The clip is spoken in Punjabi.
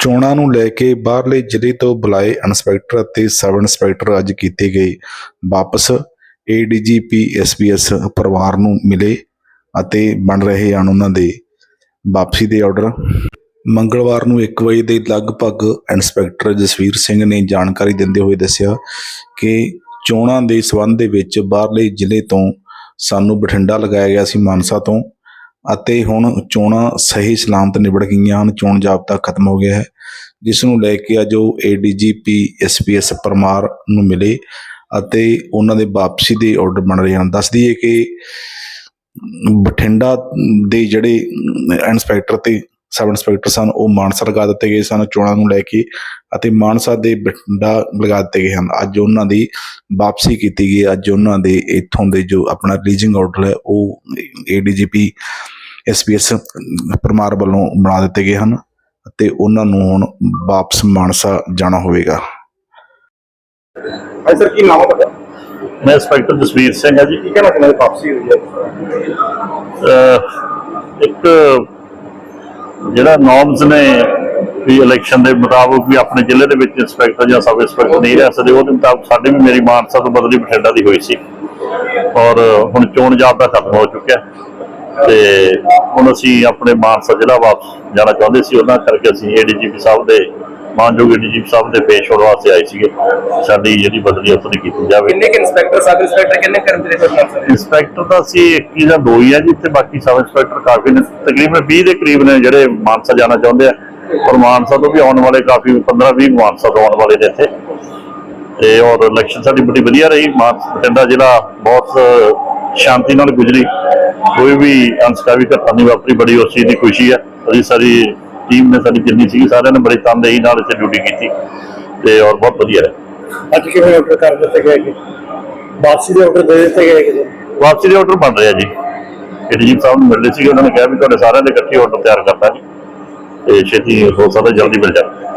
ਚੋਣਾਂ ਨੂੰ ਲੈ ਕੇ ਬਾਹਰਲੇ ਜ਼ਿਲ੍ਹੇ ਤੋਂ ਬੁਲਾਏ ਇੰਸਪੈਕਟਰ ਅਤੇ ਸਬ ਇੰਸਪੈਕਟਰ ਅੱਜ ਕੀਤੇ ਗਏ। ਵਾਪਸ ਏਡੀਜੀਪੀ ਐਸਪੀਐਸ ਪਰਿਵਾਰ ਨੂੰ ਮਿਲੇ ਅਤੇ ਬਣ ਰਹੇ ਹਨ ਉਹਨਾਂ ਦੇ। ਵਾਪਸੀ ਦੇ ਆਰਡਰ ਮੰਗਲਵਾਰ ਨੂੰ 1 ਵਜੇ ਦੇ ਲਗਭਗ ਇੰਸਪੈਕਟਰ ਜਸਵੀਰ ਸਿੰਘ ਨੇ ਜਾਣਕਾਰੀ ਦਿੰਦੇ ਹੋਏ ਦੱਸਿਆ ਕਿ ਚੋਣਾਂ ਦੇ ਸਬੰਧ ਦੇ ਵਿੱਚ ਬਾਹਰਲੇ ਜ਼ਿਲ੍ਹੇ ਤੋਂ ਸਾਨੂੰ ਬਠਿੰਡਾ ਲਗਾਇਆ ਗਿਆ ਸੀ ਮਾਨਸਾ ਤੋਂ। ਅਤੇ ਹੁਣ ਚੋਣਾਂ ਸਹੀ ਸਲਾਮਤ ਨਿਬੜ ਗਈਆਂ ਹਨ। ਚੋਣ ਜਾਬਤਾ ਖਤਮ ਹੋ ਗਿਆ ਹੈ। ਜਿਸ ਨੂੰ ਲੈ ਕੇ ਅੱਜ ਉਹ ਏਡੀਜੀਪੀ ਐਸਪੀਐਸ ਪਰਮਾਰ ਨੂੰ ਮਿਲੇ ਅਤੇ ਉਹਨਾਂ ਦੇ ਵਾਪਸੀ ਦੇ ਆਰਡਰ ਬਣ ਰਹੇ ਹਨ। ਦੱਸ ਦਈਏ ਕਿ ਬਠਿੰਡਾ ਦੇ ਜਿਹੜੇ ਇੰਸਪੈਕਟਰ ਤੇ ਸਬ ਇੰਸਪੈਕਟਰ ਸਨ, ਉਹ ਮਾਨਸਾ ਲਗਾ ਦਿੱਤੇ ਗਏ ਸਨ ਚੋਣਾਂ ਨੂੰ ਲੈ ਕੇ ਅਤੇ ਮਾਨਸਾ ਦੇ ਬਠਿੰਡਾ ਲਗਾ ਦਿੱਤੇ ਗਏ ਹਨ। ਅੱਜ ਉਹਨਾਂ ਦੀ ਵਾਪਸੀ ਕੀਤੀ ਗਈ ਅੱਜ ਉਹਨਾਂ ਦੇ ਇੱਥੋਂ ਦੇ ਜੋ ਆਪਣਾ ਰਿਲੀਜ਼ਿੰਗ ਆਰਡਰ ਹੈ, ਉਹ ਏਡੀਜੀਪੀ ਐਸਪੀਐਸ ਪਰਮਾਰ ਵੱਲੋਂ ਬਣਾ ਦਿੱਤੇ ਗਏ ਹਨ ਅਤੇ ਉਹਨਾਂ ਨੂੰ ਹੁਣ ਵਾਪਸ ਮਾਨਸਾ ਜਾਣਾ ਹੋਵੇਗਾ। ਹਾਂ ਸਰ ਕੀ ਨਾਮ ਹੈ ਤੁਹਾਡਾ? ਮੈਂ ਇੰਸਪੈਕਟਰ ਜਸਵੀਰ ਸਿੰਘ ਹਾਂ ਜੀ। ਕੀ ਕਹਿਣਾ ਚਾਹੁੰਦੇ ਵਾਪਸੀ ਹੋਈ ਹੈ। ਇੱਕ ਜਿਹੜਾ ਨੋਰਮਸ ਨੇ ਵੀ ਇਲੈਕਸ਼ਨ ਦੇ ਮੁਤਾਬਕ ਵੀ ਆਪਣੇ ਜ਼ਿਲ੍ਹੇ ਦੇ ਵਿੱਚ ਇੰਸਪੈਕਟਰ ਜਾਂ ਸਬ ਇੰਸਪੈਕਟਰ ਨਹੀਂ ਰਹਿ ਸਕਦੇ ਉਹਦੇ ਮੁਤਾਬਕ ਸਾਡੇ ਵੀ ਮੇਰੀ ਮਾਨਸਾ ਤੋਂ ਬਦਲੀ ਬਠਿੰਡਾ ਦੀ ਹੋਈ ਸੀ। ਔਰ ਹੁਣ ਚੋਣ ਜਾਬਤਾ ਖਤਮ ਹੋ ਚੁੱਕਿਆ। ਤੇ ਹੁਣ ਅਸੀਂ ਆਪਣੇ ਮਾਨਸਾ ਜ਼ਿਲ੍ਹਾ ਵਾਪਸ ਜਾਣਾ ਚਾਹੁੰਦੇ ਸੀ ਉਹਨਾਂ ਕਰਕੇ ਅਸੀਂ ਏਡੀਜੀਪੀ ਸਾਹਿਬ ਦੇ ਮਾਨਯੋਗ ਏਡੀਜੀਪੀ ਸਾਹਿਬ ਦੇ ਪੇਸ਼ ਹੋਣ ਵਾਸਤੇ ਆਏ ਸੀਗੇ। ਸਾਡੀ ਜਿਹੜੀ ਬਦਲੀ ਦੀ ਕੀਤੀ ਜਾਵੇ। ਕਿੰਨੇ ਕਿ ਇੰਸਪੈਕਟਰ ਸਬ ਇੰਸਪੈਕਟਰ ਕਿੰਨੇ ਨਾਲ ਸਰ? ਇੰਸਪੈਕਟਰ ਤਾਂ ਅਸੀਂ ਇੱਕ ਹੀ ਜਾਂ ਦੋ ਹੀ ਆ ਜੀ ਤੇ ਬਾਕੀ ਸਬ ਇੰਸਪੈਕਟਰ ਕਾਫੀ ਨੇ। ਤਕਰੀਬਨ 20 ਦੇ ਕਰੀਬ ਨੇ ਜਿਹੜੇ ਮਾਨਸਾ ਜਾਣਾ ਚਾਹੁੰਦੇ ਆ। ਔਰ ਮਾਨਸਾ ਤੋਂ ਵੀ ਆਉਣ ਵਾਲੇ ਕਾਫੀ 15 20 ਮਾਨਸਾ ਤੋਂ ਆਉਣ ਵਾਲੇ ਨੇ ਇੱਥੇ। ਤੇ ਔਰ ਇਲੈਕਸ਼ਨ ਸਾਡੀ ਬੜੀ ਵਧੀਆ ਰਹੀ। ਮਾਨਸਾ ਬਠਿੰਡਾ ਜ਼ਿਲ੍ਹਾ ਬਹੁਤ ਸ਼ਾਂਤੀ ਨਾਲ ਗੁਜ਼ਰੀ। ਕੋਈ ਵੀ ਅੰਸਕਾ ਵੀ ਘਟਨਾ ਨਹੀਂ ਵਾਪਰੀ ਬੜੀ ਉਸ ਚੀਜ਼ ਦੀ ਖੁਸ਼ੀ ਹੈ। ਅਸੀਂ ਸਾਰੀ ਟੀਮ ਨੇ ਸਾਡੀ ਜਿੰਨੀ ਸੀ ਸਾਰਿਆਂ ਨੇ ਬੜੀ ਤਨਦੇਹੀ ਨਾਲ ਇੱਥੇ ਡਿਊਟੀ ਕੀਤੀ ਤੇ ਔਰ ਬਹੁਤ ਵਧੀਆ ਰਿਹਾ। ਅੱਜ ਕਿਵੇਂ ਆਰਡਰ ਕਰ ਦਿੱਤੇ ਗਏ ਕਿ ਵਾਪਸੀ ਦੇ ਆਰਡਰ ਦੇ ਦਿੱਤੇ ਗਏ ਕਿ ਵਾਪਸੀ ਦੇ ਆਰਡਰ ਬਣ ਰਿਹਾ ਜੀ। ਏਡੀਜੀਪੀ ਸਾਹਿਬ ਨੂੰ ਮਿਲਦੇ ਸੀਗੇ ਉਹਨਾਂ ਨੇ ਕਿਹਾ ਵੀ ਤੁਹਾਡੇ ਸਾਰਿਆਂ ਦੇ ਇਕੱਠੇ ਆਰਡਰ ਤਿਆਰ ਕਰਤਾ ਜੀ। ਤੇ ਛੇਤੀ ਹੋ ਸਕਦਾ ਜਲਦੀ ਮਿਲ ਜਾਵੇ।